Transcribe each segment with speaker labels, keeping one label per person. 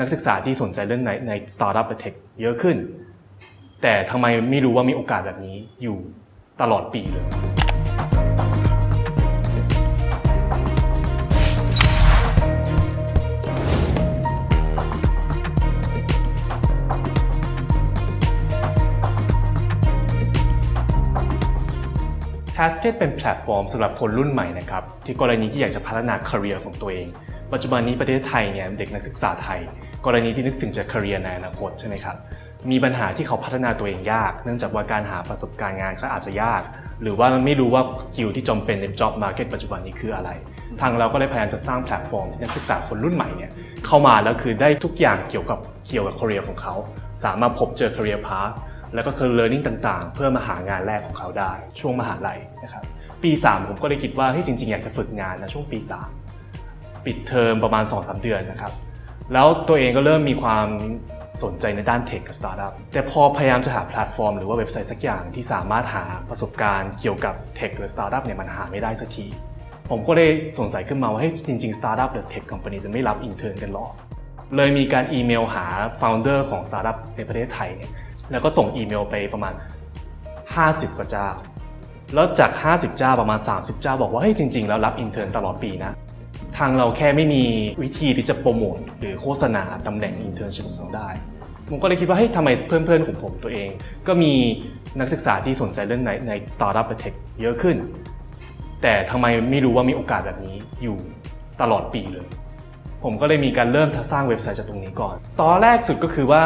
Speaker 1: นักศึกษาที่สนใจเรื่องในในสตาร์ทอัพและเทคเยอะขึ้น แต่ทำไมไม่รู้ว่ามีโอกาสแบบนี้อยู่ตลอดปีเลย t a s k e t เป็นแพลตฟอร์มสำหรับคนรุ่นใหม่นะครับที่กรณีที่อยากจะพัฒนา career ของตัวเอง ปัจจุบันนี้ประเทศไทยเนี่ยเด็กนักศึกษาไทย กรณีที่นึกถึงจะ career ในอนาคตใช่ไหมครับมีปัญหาที่เขาพัฒนาตัวเองยาก เนื่องจากว่าการหาประสบการณ์งานก็อาจจะยาก หรือว่ามันไม่รู้ว่าสกิลที่จำเป็นใน job market ปัจจุบันนี้คืออะไร ทางเราก็เลยพยายามจะสร้างแพลตฟอร์มที่นักศึกษาคนรุ่นใหม่เนี่ยเข้ามาแล้วคือได้ทุกอย่างเกี่ยวกับเกี่ยวกับ career ของเขา สามารถพบเจอ career path แล้วก็คือ learning ต่างๆ เพื่อมาหางานแรกของเขาได้ ช่วงมหาลัยนะครับปี 3 ผมก็เลยคิดว่าเฮ้ยจริงๆ อยากจะฝึกงานนะช่วงปี 3 ปิดเทอมประมาณ 2-3 เดือนนะครับ แล้วตัวเองก็เริ่มมีความสนใจในด้านเทคกับสตาร์ทอัพแต่พอพยายามจะหาแพลตฟอร์มหรือว่าเว็บไซต์สักอย่างที่สามารถหาประสบการณ์เกี่ยวกับเทคหรือสตาร์ทอัพเนี่ยมันหาไม่ได้สักที ผมก็ได้สงสัยขึ้นมาว่าเฮ้จริงๆสตาร์ทอัพหรือเทคคอมพานีจะไม่รับอินเทอร์กันหรอเลยมีการอีเมลหา founder ของสตาร์ทอัพในประเทศไทยเนี่ยแล้วก็ส่งอีเมลไปประมาณ 50 กว่าเจ้า แล้วจาก 50 เจ้าประมาณ 30 เจ้าบอกว่าเฮ้ยจริง ๆ แล้วรับอินเทอร์ตลอดปีนะ ทางเราแค่ไม่มีวิธีที่จะโปรโมทหรือโฆษณาตำแหน่งอินเทอร์ชิพของเราได้ ผมก็เลยคิดว่าเฮ้ยทำไมเพื่อนๆของผมตัวเอง ก็มีนักศึกษาที่สนใจเรื่องในในสตาร์ทอัพเทคเยอะขึ้น แต่ทำไมไม่รู้ว่ามีโอกาสแบบนี้อยู่ตลอดปีเลยผมก็เลยมีการเริ่มสร้างเว็บไซต์จากตรงนี้ก่อน ตอนแรกสุดก็คือว่า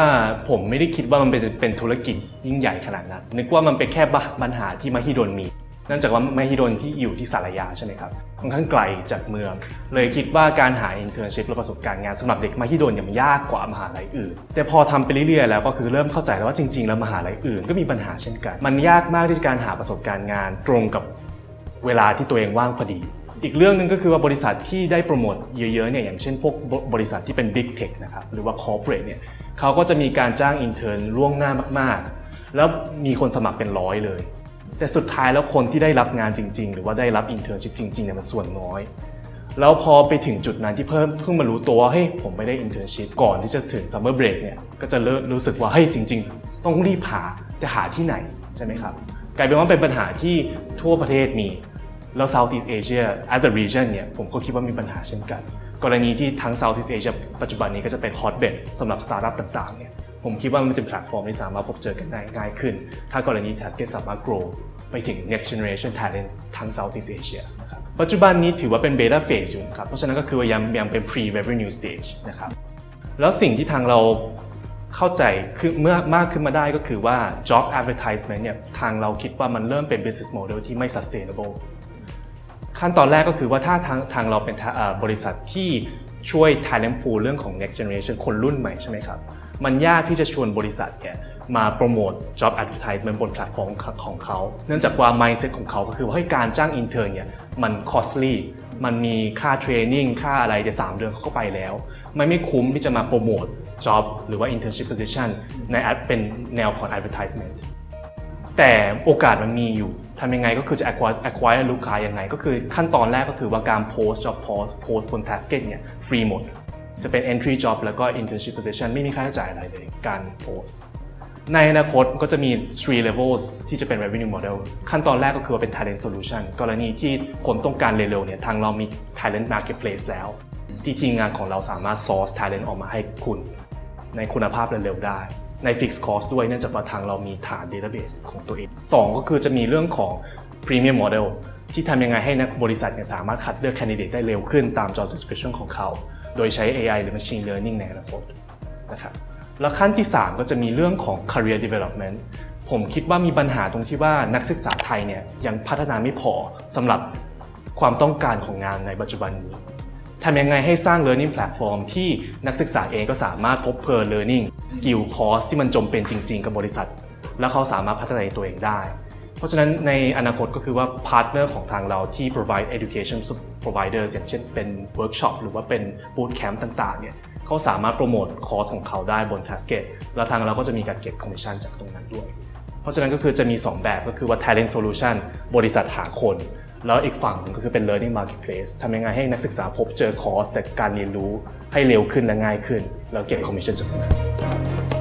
Speaker 1: ผมไม่ได้คิดว่ามันเป็นเป็นธุรกิจยิ่งใหญ่ขนาดนั้น นึกว่ามันเป็นแค่ปัญหาที่มหิดลมี เนื่องจากว่ามหิดลที่อยู่ที่สารยาใช่ไหมครับค่อนข้างไกลจากเมือง เลยคิดว่าการหาอินเทอร์นชิพและประสบการณ์งานสำหรับเด็กมหิดลเนี่ยมันยากกว่ามหาลัยอื่น แต่พอทำไปเรื่อยๆแล้วก็คือเริ่มเข้าใจแล้วว่าจริงๆ แล้วมหาลัยอื่นก็มีปัญหาเช่นกัน มันยากมากที่จะการหาประสบการณ์งานตรงกับเวลาที่ตัวเองว่างพอดีอีกเรื่องหนึ่งก็คือว่าบริษัทที่ได้โปรโมทเยอะๆเนี่ยอย่างเช่นพวกบริษัทที่เป็น Big Tech นะครับหรือว่า Corporate เนี่ยเขาก็จะมีการจ้างอินเทอร์ล่วงหน้ามากๆ แล้วมีคนสมัครเป็นร้อยเลย แต่สุดท้ายแล้วคนที่ได้รับงานจริง ๆ หรือว่าได้รับอินเทอร์ชิพจริงๆเนี่ยมันส่วนน้อย แล้วพอไปถึงจุดนั้นที่เพิ่มเพิ่งมารู้ตัวว่าเฮ้ยผมไม่ได้อินเทอร์ชิพก่อนที่จะถึงซัมเมอร์เบรกเนี่ยก็จะเริ่มรู้สึกว่าเฮ้ยจริง ๆ ต้องรีบหาแต่หาที่ไหนใช่ไหมครับกลายเป็นว่าเป็นปัญหาที่ทั่วประเทศมีแล้ว Southeast Asia as a region เนี่ยผมก็คิดว่ามีปัญหาเช่นกัน กรณีที่ทั้ง Southeast Asia ปัจจุบันนี้ก็จะเป็น hotbed สำหรับสตาร์ทอัพต่างๆเนี่ยผมคิดว่ามันจะเป็นแพลตฟอร์มที่สามารถพบเจอกันได้ง่ายขึ้น ถ้ากรณี Tasket สามารถ grow ไปถึง next generation talent ทั้ง Southeast Asia นะครับปัจจุบันนี้ถือว่าเป็น beta phase อยู่ครับ เพราะฉะนั้นก็คือยังยังเป็น pre revenue stage นะครับ แล้วสิ่งที่ทางเราเข้าใจคือเมื่อมากขึ้นมาได้ก็คือว่า job advertisement เนี่ยทางเราคิดว่ามันเริ่มเป็น business model ที่ไม่ sustainable ขั้นตอนแรกก็คือว่าถ้าทางทางเราเป็นบริษัทที่ช่วย talent pool เรื่องของ next generation คนรุ่นใหม่ใช่ไหมครับ มันยากที่จะชวนบริษัทเนี่ย มาโปรโมท job advertisement บนแพลตฟอร์มของเขา เนื่องจากว่า mindset ของเขาก็คือว่าเฮ้การจ้าง intern เนี่ยมัน costly มันมีค่าเทรนนิ่งค่าอะไรเดี๋ยวสามเดือนเข้าไปแล้ว มันไม่คุ้มที่จะมาโปรโมท job หรือว่า internship position ใน ad- เป็นแนวของ advertisement แต่โอกาสมันมีอยู่ทำยังไงก็คือจะ acquire acquire ลูกค้ายังไง ก็คือขั้นตอนแรกก็คือว่าการ post job post post บน Tasket เนี่ยฟรีหมด จะเป็น entry job แล้วก็ internship position ไม่มีค่าใช้จ่ายอะไรเลยการ post ในอนาคตก็จะมี three levels ที่จะเป็น revenue model ขั้นตอนแรกก็คือว่าเป็น talent solution กรณีที่คนต้องการเร็วๆเนี่ยทางเรามี talent marketplace แล้ว ที่ทีมงานของเราสามารถ source talent ออกมาให้คุณ ในคุณภาพเร็วๆได้ ใน fixed cost ด้วยเนื่องจากว่าทางเรามีฐาน database ของตัวเอง 2 ก็คือจะมีเรื่องของ premium model ที่ทำยังไงให้นักบริษัทเนี่ยสามารถคัดเลือก candidate ได้เร็วขึ้นตาม job description ของเขา โดยใช้ AI หรือ machine learning ในอนาคตนะครับ แล้วขั้นที่ 3 ก็จะมีเรื่องของ career development ผมคิดว่ามีปัญหาตรงที่ว่านักศึกษาไทยเนี่ยยังพัฒนาไม่พอสำหรับความต้องการของงานในปัจจุบันนี้ทำยังไงให้สร้าง learning platform ที่นักศึกษาเองก็สามารถพบเพอ learning skill course ที่มันจำเป็นจริง ๆ กับบริษัท แล้วเขาสามารถพัฒนาตัวเองได้ เพราะฉะนั้นในอนาคตก็คือว่าพาร์ทเนอร์ของทางเราที่ provide education providers อย่างเช่นเป็น workshop หรือว่าเป็น boot camp ต่างๆเนี่ย เขาสามารถโปรโมทคอร์สของเขาได้บน Tasket แล้วทางเราก็จะมีการเก็บคอมมิชชั่นจากตรงนั้นด้วย เพราะฉะนั้นก็คือจะมี 2 แบบก็คือว่า talent solution บริษัทหาคน แล้วอีกฝั่งนึงก็คือเป็น learning marketplace ทำยังไงให้นักศึกษาพบเจอคอร์สแต่การเรียนรู้ให้เร็วขึ้นและง่ายขึ้น แล้วเก็บคอมมิชชั่นจากตรงนั้น